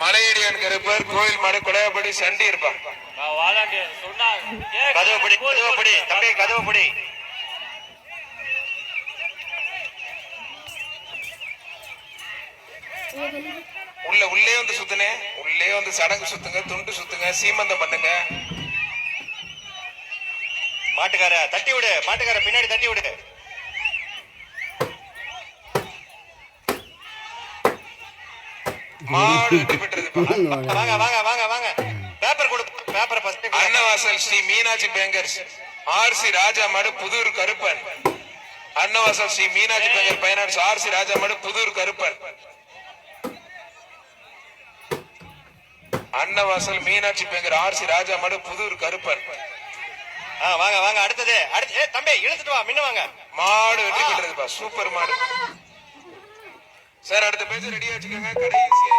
மலையடியான் கருப்பர் கோயில் மாடு குடையப்படி சண்டி தம்பி பிடி உள்ள உள்ளே வந்து சுத்துனே. உள்ளே வந்து சடங்கு சுத்துங்க துண்டு சுத்துங்க சீமந்தம் பண்ணுங்க. மாட்டுக்கார தட்டி விடு மாட்டுக்கார பின்னாடி தட்டி விடு. மாடு வெற்றி பெற்றதுப்பா வாங்க வாங்க வாங்க வாங்க. பேப்பர் கொடு பேப்பரை first Annavasal Sri Meenakshi bankers. R C Raja Madu Pudur Karuppan. Annavasal Sri Meenakshi banker finance R C Raja Madu Pudur Karuppan. Annavasal Meenakshi banker R C Raja Madu Pudur Karuppan. ஆ வாங்க வாங்க அடுத்தது. அடுத்து ஏ தம்பி இழுத்துட்டு வா முன்ன வாங்க. மாடு வெற்றி பெற்றதுப்பா சூப்பர் மாடு. சார் அடுத்த பேஜ் ரெடி வச்சுக்கோங்க கடை ஈஸியா